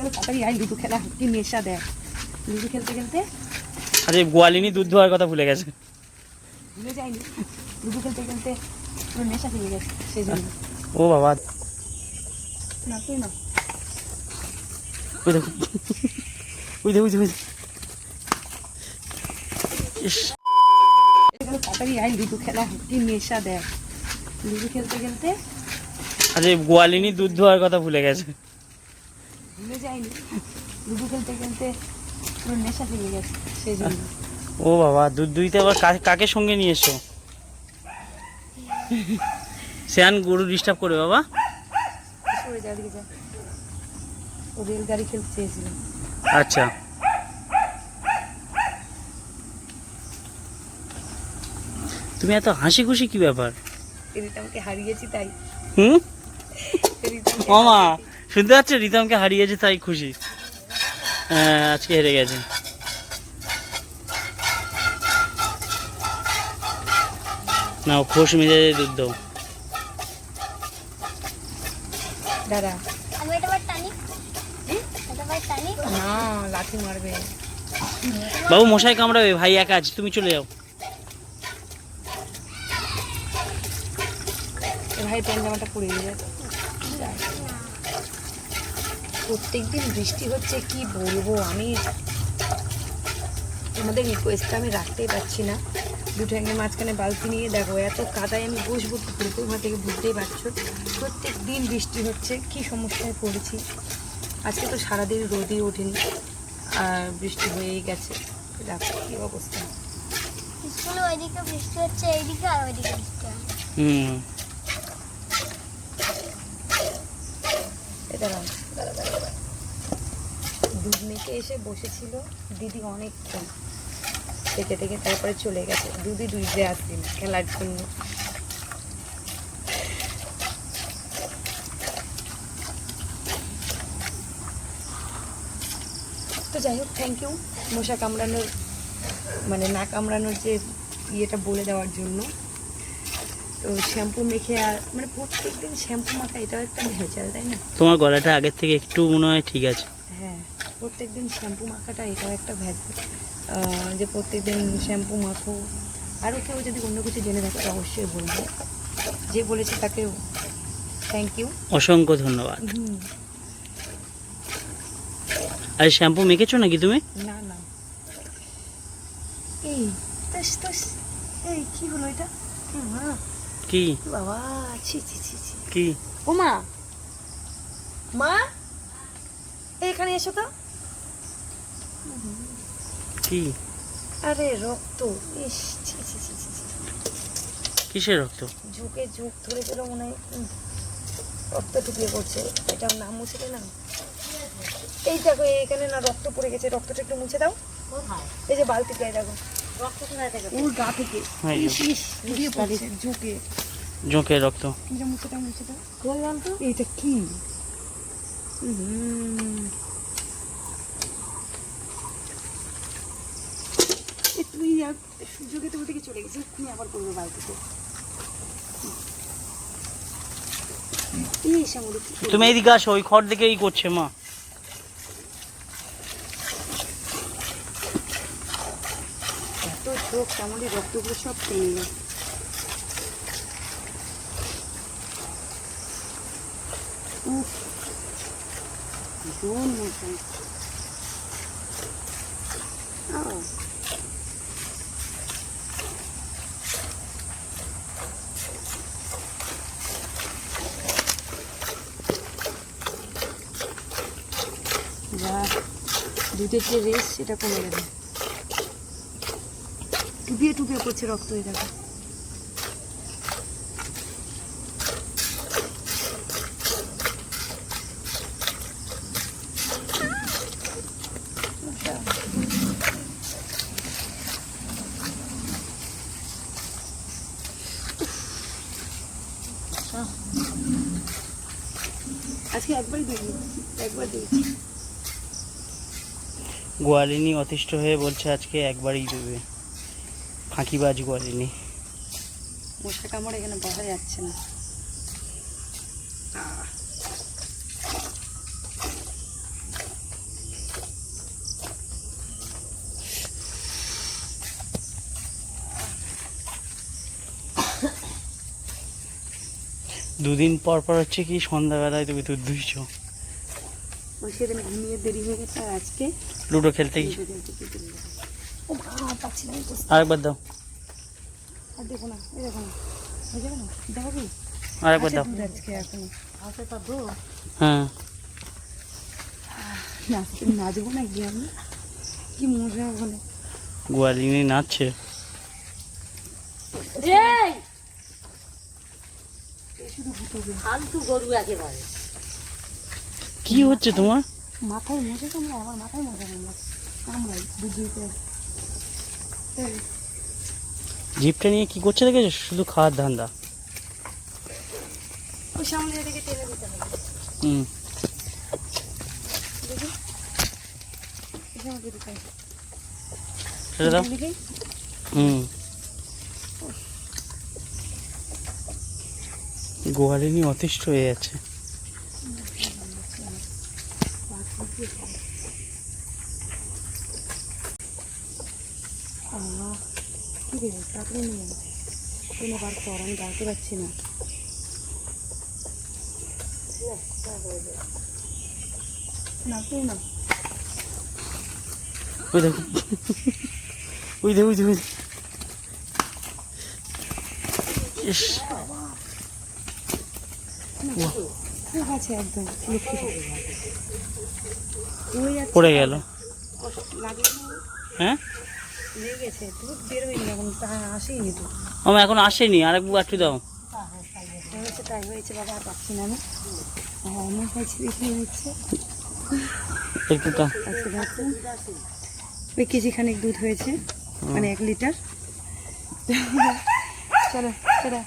তাড়াতাড়ি আয় লুডু খেলা কি নেশা দেয় লুডু খেলতে খেলতে আরে গোয়ালিনী দুধ ধোয়ার কথা ভুলে গেছে। ভুলে যায়নি। লুডু খেলতে খেলতে পুরো নেশা খেয়ে গেছে সেই জন্য ও বাবা। না তুই না। ওই দেখো। ওই দেখো ওই দেখো, ওই দেখো। ইস, এগুলো তাড়াতাড়ি আয় লুডু খেলা কি নেশা দেয় লুডু খেলতে খেলতে আরে গোয়ালিনী দুধ ধোয়ার কথা ভুলে গেছে। ভুলে যায়নি। লুডু খেলতে খেলতে পুরো নেশা গেছে সেই জন্য ও বাবা দুধ দুইতে আবার কাকে সঙ্গে নিয়ে এসো? শ্যান গরু ডিস্টার্ব করে বাবা। ও রেলগাড়ি খেলতে চেয়েছিল। আচ্ছা। তুমি এত হাসি খুশি কি ব্যাপার? রিতামকে হারিয়েছি তাই। হুম? মামা শুনতে পাচ্ছ? রিতমকে হারিয়েছে তাই খুশি। হ্যাঁ আজকে হেরে গেছে। নাও খোশ মেজে দুধ দাও। দাদা আমি এটা বার টানি। এটা বার টানি। না লাঠি মারবে। বাবু মশাই কামড়াবে ভাই একা আছে তুমি চলে যাও। ভাই প্যান্ট জামাটা পরে নিয়ে প্রত্যেক দিন বৃষ্টি হচ্ছে কি বলব? আমি তোমাদের রিকোয়েস্টটা আমি রাখতেই পারছি না। দুটো হ্যাঙ্গের মাঝখানে বালতি নিয়ে দেখো এত কাদায় আমি বসবো কি করে? তোমরা থেকে বুঝতেই পারছ? প্রত্যেক দিন বৃষ্টি হচ্ছে কি সমস্যায় পড়েছি? আজকে তো সারাদিন রোদই ওঠেনি আর বৃষ্টি হয়েই গেছে। দেখো কি অবস্থা। স্কুলে ওইদিকে বৃষ্টি হচ্ছে এইদিকে আর ওইদিকে বৃষ্টি হুম। এ দাঁড়াও, দাঁড়া, দাঁড়া, দাঁড়া। দুধ মেখে এসে বসেছিল দিদি অনেকক্ষণ থেকে থেকে তারপরে চলে গেছে। দুদি দুইতে আসছিল খেলার জন্য। তো যাই হোক থ্যাংক ইউ মশা কামড়ানোর মানে না কামড়ানোর যে ইয়েটা বলে দেওয়ার জন্য। তো শ্যাম্পু মেখে আর মানে প্রত্যেকদিন শ্যাম্পু মাখা এটাও একটা ভেজাল তাই না? তোমার গলাটা আগের থেকে একটু মনে হয় ঠিক আছে। হ্যাঁ। প্রত্যেকদিন শ্যাম্পু মাখাটা এটাও একটা আহ, যে প্রত্যেকদিন শ্যাম্পু মাখো। আরও কেউ যদি অন্য কিছু জেনে থাকে অবশ্যই বলব। যে বলেছে তাকে থ্যাংক ইউ অসংখ্য ধন্যবাদ। আর শ্যাম্পু মেখেছো নাকি তুমি? না না। এই তোস তোস এই কি হলো এটা? কি বাবা ছি ছি ছি ছি। কি? ও মা মা? এখানে এসো তো। কি? আরে রক্ত। ইস ছি ছি ছি ছি ছি। কিসের রক্ত? ঝুঁকে ঝুঁক ধরেছিল মনে হয় রক্ত টুকিয়ে পড়ছে। এটার নাম মুছে না। এই দেখো এখানে না রক্ত পড়ে গেছে। রক্তটা একটু মুছে দাও। এই যে বালতিতে এই দেখো। ওর গা থেকে। হ্যাঁ, পড়ছে ঝুঁকে। রক্ত। এটা মুছে দাও মুছে দাও। বললাম তো। এইটা কি? হুম। আর সুযোগে তো ওদিকে চলে গেছিস তুমি আবার করবে করব? তুমি এইদিকে আসো ওই খড় দিকে এই করছে মা এত চোখ আমাদের রক্তগুলো সব টেনে গেল উফ ভীষণ মশাই আও। যা দুধের যে সেটা কমে টুপিয়ে টুপিয়ে পড়ছে রক্ত হয়ে দেখো। আজকে একবারই দিই একবার দিয়েছি গোয়ালিনী অতিষ্ঠ হয়ে বলছে আজকে একবারই দেবে। ফাঁকিবাজ গোয়ালিনী। মশা কামড় এখানে বসা যাচ্ছে না। দুদিন পর পর হচ্ছে কি সন্ধ্যাবেলায় তুমি দুধ ধুইছো ওই সেদিন ঘুমিয়ে দেরি হয়ে গেছে আর আজকে লুডো খেলতে গিয়ে। ও বাবা পাচ্ছি না আরেকবার দাও। আর দেখো না এই দেখো না। হয়ে যাবে না? দেখো কি আরেকবার দাও। আজকে এখনও। আছে তা হ্যাঁ। নাচতে নাচবো না গিয়ে আমি। কি মজা ওখানে। গোয়ালিনী নাচছে। গরু একেবারে। কি হচ্ছে তোমার? মাথায় মজা কামড়ায় আমার মাথায় মজা কামড়ায় কামড়াই বুঝিতে জিপটা নিয়ে কি করছে দেখেছ? শুধু খাওয়ার ধান্দা। ওই সামনে এদিকে টেনে দিতে হবে। হুম। দাও। গোয়ালিনী অতিষ্ঠ হয়ে যাচ্ছে আল্লাহ কি নিয়ে কোনো বার কর আমি দাঁড়াতে পারছি না। না তুই না। ওই দেখো। ওই দেখো ওই দেখো ওই দেখো। ইস। খুব আছে একদম পড়ে গেল। হ্যাঁ? এখন আসেনি আমার এখন আসেনি আরেকবার একটু দাও। হয়েছে তাই হয়েছে বাবা আর পাচ্ছি না আমি। হ্যাঁ আমার কাছে দেখিয়ে দিচ্ছে একটু দাও। আজকে ওই কেজি খানিক দুধ হয়েছে মানে এক লিটার। চলো চলো।